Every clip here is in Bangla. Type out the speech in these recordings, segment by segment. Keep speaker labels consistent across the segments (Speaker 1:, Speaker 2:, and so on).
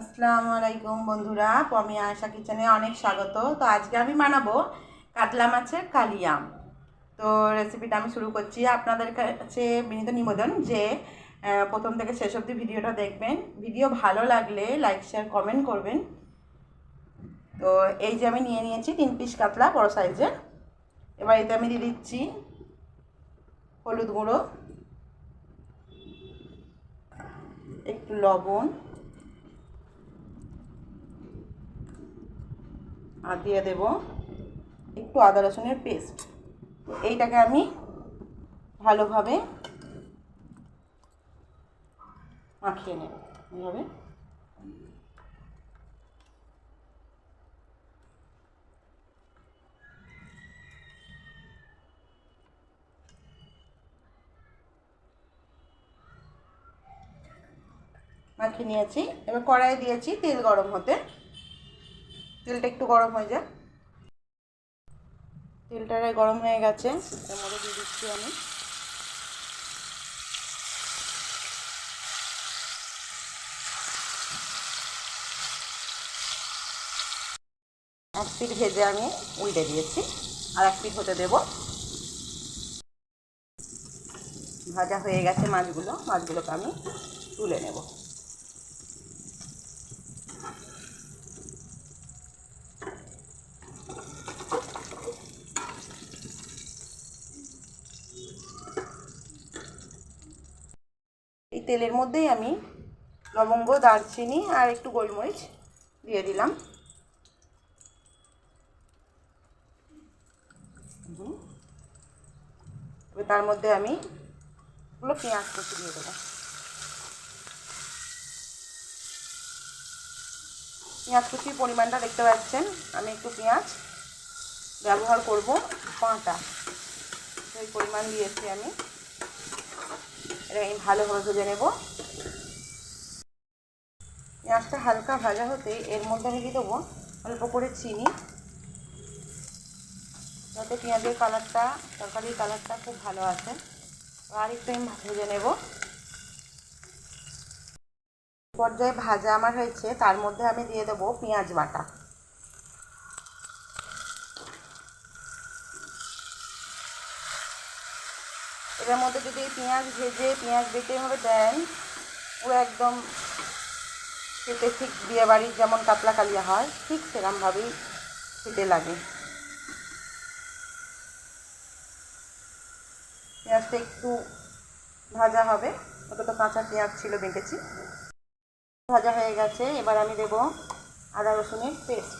Speaker 1: আসসালামু আলাইকুম বন্ধুরা, পমি আয়সা কিচেনে অনেক স্বাগত। তো আজকে আমি বানাবো কাতলা মাছের কালিয়াম তো রেসিপিটা আমি শুরু করছি। আপনাদের কাছে বিনীত নিবেদন যে প্রথম থেকে শেষ অবধি ভিডিওটা দেখবেন। ভিডিও ভালো লাগলে লাইক শেয়ার কমেন্ট করবেন। তো এই যে আমি নিয়ে নিয়েছি তিন পিস কাতলা, বড় সাইজের এবার এতে আমি দিয়ে দিচ্ছি হলুদ গুঁড়ো, একটু লবণ আর দিয়ে দেব একটু আদা রসুনের পেস্ট। এইটাকে আমি ভালোভাবে মাখিয়ে নেব। এইভাবে। মাখিয়ে নিয়েছি। এবার কড়াই দিয়েছি তেল গরম হতে। তেলটা একটু গরম হয়ে যায় তেলটা গরম হয়ে গেছে। মধ্যে দিয়ে দিচ্ছি আমি। এক পিঠ ভেজে আমি উল্টে দিয়েছি আর এক পিঠ হতে দেব। ভাজা হয়ে গেছে মাছগুলো। মাছগুলোকে আমি তুলে নেব এই তেলের মধ্যেই আমি লবঙ্গ, দারচিনি আর একটু গোলমরিচ দিয়ে দিলাম। তার মধ্যে আমি পুরো পেঁয়াজ কুচি দিয়ে দেবো। পেঁয়াজ কুচির পরিমাণটা দেখতে পাচ্ছেন, আমি একটু পেঁয়াজ ব্যবহার করব পাঁটা সেই পরিমাণ দিয়েছি আমি। এটা আমি ভালোভাবে ভেজে নেব। পেঁয়াজটা হালকা ভাজা হতে এর মধ্যে আমি দিয়ে দেবো অল্প করে চিনি। যাতে পেঁয়াজের কালারটা, তরকারির কালারটা খুব ভালো আসে। আর একটু আমি ভেজে নেব। পর্যায়ে ভাজা আমার হয়েছে, তার মধ্যে আমি দিয়ে দেবো পেঁয়াজ বাটা। এটার মধ্যে যদি পেঁয়াজ ভেজে, পেঁয়াজ বেটে এভাবে দেন পুরো একদম খেতে ঠিক বিয়েবাড়ির যেমন কাতলা কালিয়া হয়, ঠিক সেরকমভাবেই খেতে লাগে। পেঁয়াজটা একটু ভাজা হবে ওটা তো কাঁচা পেঁয়াজ ছিল বেঁটেছি। ভাজা হয়ে গেছে, এবার আমি দেব আদা রসুনের পেস্ট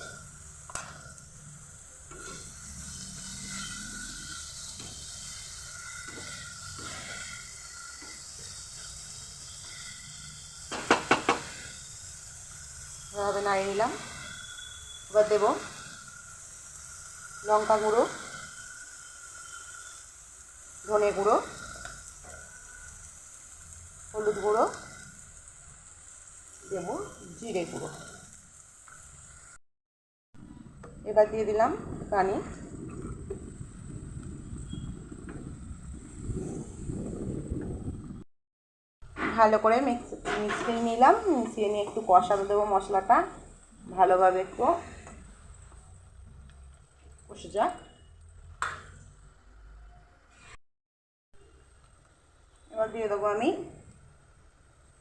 Speaker 1: নাড়িয়ে নিলাম। এবার দেব লঙ্কা গুঁড়ো, ধনে গুঁড়ো, হলুদ গুঁড়ো, দেব জিরে গুঁড়ো। এবার দিয়ে দিলাম পানি। ভালো করে মিক্স মিশিয়ে নিলাম, মিশিয়ে নিয়ে একটু কষাতে দেবো মশলাটা, ভালোভাবে একটু। কষে যাক। এবার দিয়ে দেবো আমি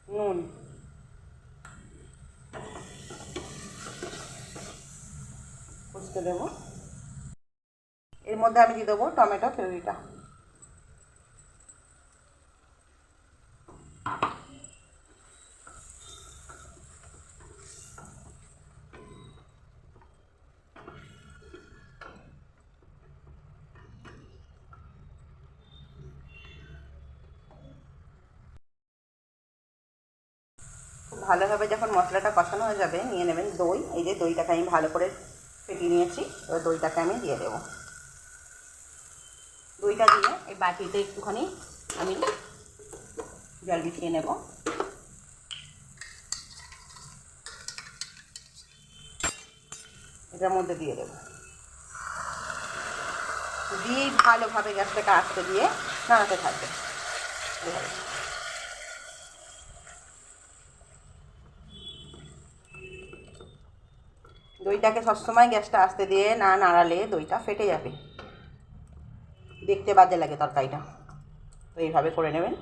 Speaker 1: নুন। কষতে দেবো। এর মধ্যে আমি দিয়ে দেবো টমেটো পিউরিটা ভালোভাবে যখন মশলাটা কষানো হয়ে যাবে, নিয়ে নেবেন দই। এই যে দইটাকে আমি ভালো করে ফেটিয়ে নিয়েছি। এবার দইটাকে আমি দিয়ে দেবো। দইটা দিয়ে এই বাটিতে একটুখানি আমি জল মিশিয়ে নেব। এটার মধ্যে দিয়ে দেবো। দিয়েই ভালোভাবে গ্যাসটাকে আস্তে দিয়ে নাড়াতে থাকবে। দইটাকে সবসময় গ্যাসটা আস্তে দিয়ে না নাড়ালে দইটা ফেটে যাবে। দেখতে বাজে লাগে তরকারিটা। তো এইভাবে করে নেবেন।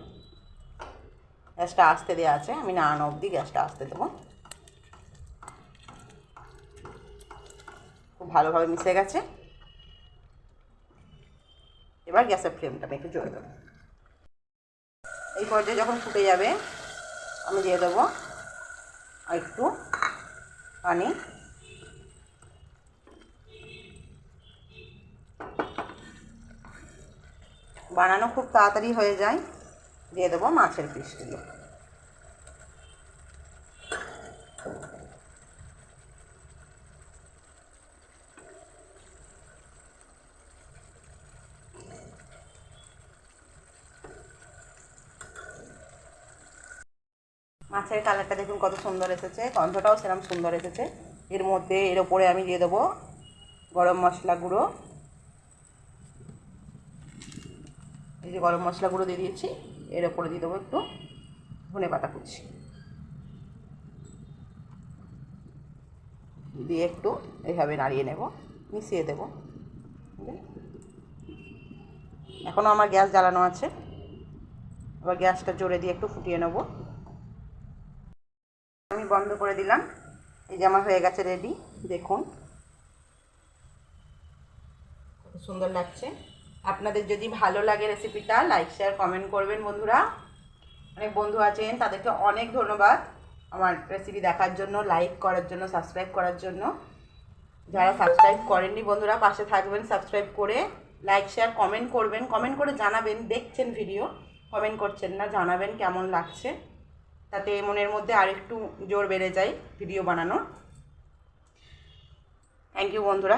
Speaker 1: গ্যাসটা আস্তে দেওয়া আছে, আমি নাড়ানো অবধি গ্যাসটা আস্তে দেবো। খুব ভালোভাবে মিশে গেছে। এবার গ্যাসের ফ্লেমটা আমি একটু জোরে দেবো। এই পর্যায়ে যখন ফুটে যাবে, আমি দিয়ে দেবো একটু পানি। বানানো খুব তাড়াতাড়ি হয়ে যায়। দিয়ে দেবো মাছের পিসগুলো। মাছের কালারটা দেখুন কত সুন্দর এসেছে, গন্ধটাও সেরকম সুন্দর এসেছে। এর মধ্যে, এর ওপরে আমি দিয়ে দেবো গরম মশলা গুঁড়ো। এই যে গরম মশলা গুঁড়ো দিয়ে দিয়েছি, এর ওপরে দিয়ে দেবো একটু ধনে পাতা কুচি। দিয়ে একটু এইভাবে নাড়িয়ে নেব, মিশিয়ে দেব। এখনও আমার গ্যাস জ্বালানো আছে। আবার গ্যাসটা জোরে দিয়ে একটু ফুটিয়ে নেব। আমি বন্ধ করে দিলাম। এই যে আমার হয়ে গেছে রেডি দেখুন। সুন্দর লাগছে। আপনাদের যদি ভালো লাগে রেসিপিটা লাইক শেয়ার কমেন্ট করবেন বন্ধুরা। অনেক বন্ধু আছেন, তাদেরকে অনেক ধন্যবাদ আমার রেসিপি দেখার জন্য লাইক করার জন্য সাবস্ক্রাইব করার জন্য। যারা সাবস্ক্রাইব করেননি বন্ধুরা, পাশে থাকবেন সাবস্ক্রাইব করে লাইক শেয়ার কমেন্ট করবেন। কমেন্ট করে জানাবেন, দেখছেন ভিডিও কমেন্ট করছেন না, জানাবেন কেমন লাগছে। তাতে মনের মধ্যে আরেকটু জোর বেড়ে যায় ভিডিও বানানোর। থ্যাংক ইউ বন্ধুরা।